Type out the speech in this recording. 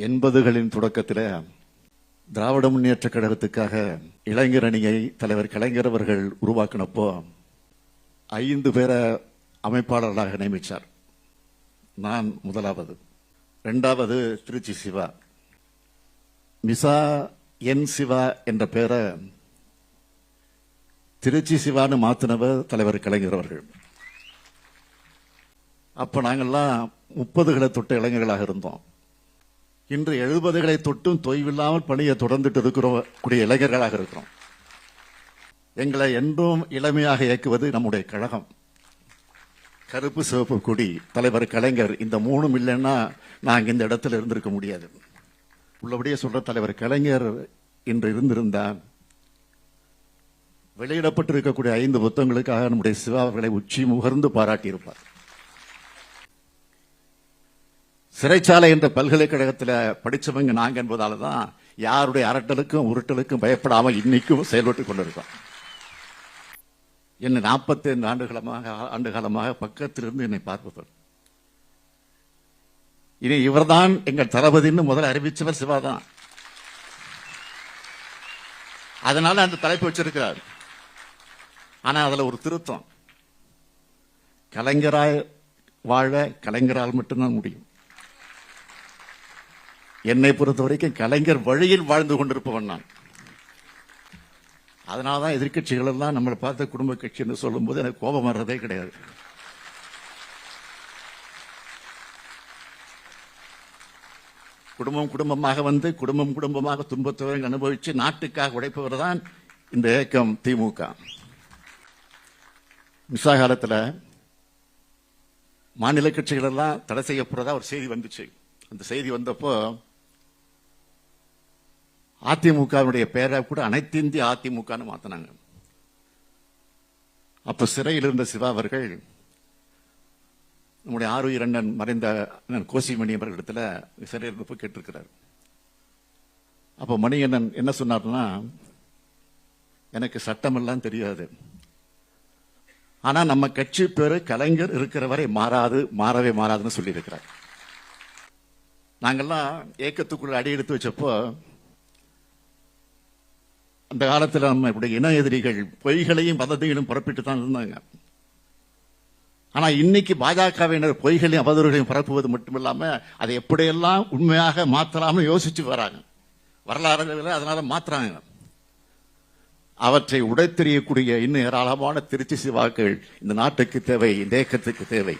எண்பதுகளின் தொடக்கத்தில் திராவிட முன்னேற்ற கழகத்துக்காக இளைஞர் அணியை தலைவர் கலைஞர் அவர்கள் உருவாக்கினப்போ ஐந்து பேரை அமைப்பாளர்களாக நியமித்தார் நான் முதலாவது. ரெண்டாவது திருச்சி சிவா. மிசா என் சிவா என்ற பேரை திருச்சி சிவான்னு மாத்தினவர் தலைவர் கலைஞர் அவர்கள். அப்போ நாங்கள்லாம் முப்பதுகளை தொட்ட இளைஞர்களாக இருந்தோம். இன்று எழுபதுகளை தொட்டும் தொய்வில்லாமல் பணியை தொடர்ந்துட்டு இருக்கிறோம் கூடிய இளைஞர்களாக இருக்கிறோம். எங்களை என்றும் இளமையாக இயக்குவது நம்முடைய கழகம். கருப்பு சிவப்பு கொடி தலைவர் கலைஞர் இந்த மூணும் இல்லைன்னா நாங்கள் இந்த இடத்துல இருந்திருக்க முடியாது. உள்ளபடியே சொல்ற தலைவர் கலைஞர் இன்று இருந்திருந்தால் வெளியிடப்பட்டிருக்கக்கூடிய ஐந்து புத்தகங்களுக்காக நம்முடைய சிவா அவர்களை உச்சி முகர்ந்து பாராட்டியிருப்பார். சிறைச்சாலை என்ற பல்கலைக்கழகத்தில் படிச்சவங்க நாங்க என்பதால தான் யாருடைய அரட்டலுக்கும் உருட்டலுக்கும் பயப்படாமல் இன்னைக்கும் செயல்பட்டு கொண்டிருக்கோம். என்னை நாற்பத்தைந்து ஆண்டுகாலமாக ஆண்டு காலமாக பக்கத்திலிருந்து என்னை பார்ப்பவர். இனி இவர்தான் எங்கள் தளபதின்னு முதல்ல அறிவிச்சவர் சிவாதான். அதனால அந்த தலைப்பு வச்சிருக்கிறார். ஆனா அதுல ஒரு திருத்தம். கலைஞராய் வாழ கலைஞரால் மட்டும்தான் முடியும். என்னை பொறுத்த வரைக்கும் கலைஞர் வழியில் வாழ்ந்து கொண்டிருப்பவன் நான். அதனாலதான் எதிர்கட்சிகள் எல்லாம் நம்மளை பார்த்த குடும்ப கட்சின்னு சொல்லும்போது எனக்கு கோபம் வர்றதே கிடையாது. குடும்பம் குடும்பமாக வந்து குடும்பம் குடும்பமாக துன்பத்துவரை அனுபவிச்சு நாட்டுக்காக உழைப்பவர் தான் இந்த இயக்கம் திமுக. மிசா காலத்தில் மாநில கட்சிகள் எல்லாம் தடை செய்யப்படுறதா ஒரு செய்தி வந்துச்சு. அந்த செய்தி வந்தப்போ அதிமுகவினுடைய பெயரை கூட அனைத்து இந்திய அதிமுகன்னு மாத்தினாங்க. அப்ப சிறையில் இருந்த சிவா அவர்கள் நம்முடைய ஆறுயிர் அண்ணன் மறைந்த அண்ணன் கோசிமணி அவர்களிடத்துல சிறையில் இருந்தப்போ கேட்டிருக்கிறார். அப்ப மணியண்ணன் என்ன சொன்னார்னா எனக்கு சட்டமெல்லாம் தெரியாது. ஆனா நம்ம கட்சி பேரு கலைஞர் இருக்கிற வரை மாறாது மாறவே மாறாதுன்னு சொல்லியிருக்கிறார். நாங்கெல்லாம் ஏக்கத்துக்குள்ள அடி எடுத்து வச்சப்போ அந்த காலத்தில் நம்ம இப்படி இன எதிரிகள் பொய்களையும் வதந்திகளையும் பரப்பிட்டு தான் இருந்தாங்க. ஆனா இன்னைக்கு பாஜகவினர் பொய்களையும் அவதூறுகளையும் பரப்புவது மட்டுமில்லாம அதை எப்படியெல்லாம் உண்மையாக மாத்தலாம்னு யோசிச்சு வராங்க. வரலாறுகளை அதனால மாத்துறாங்க. அவற்றை உடைத்தெறியக்கூடிய இன்னும் ஏராளமான திருச்சி சிவாக்கள் இந்த நாட்டுக்கு தேவை இந்த இயக்கத்துக்கு தேவை.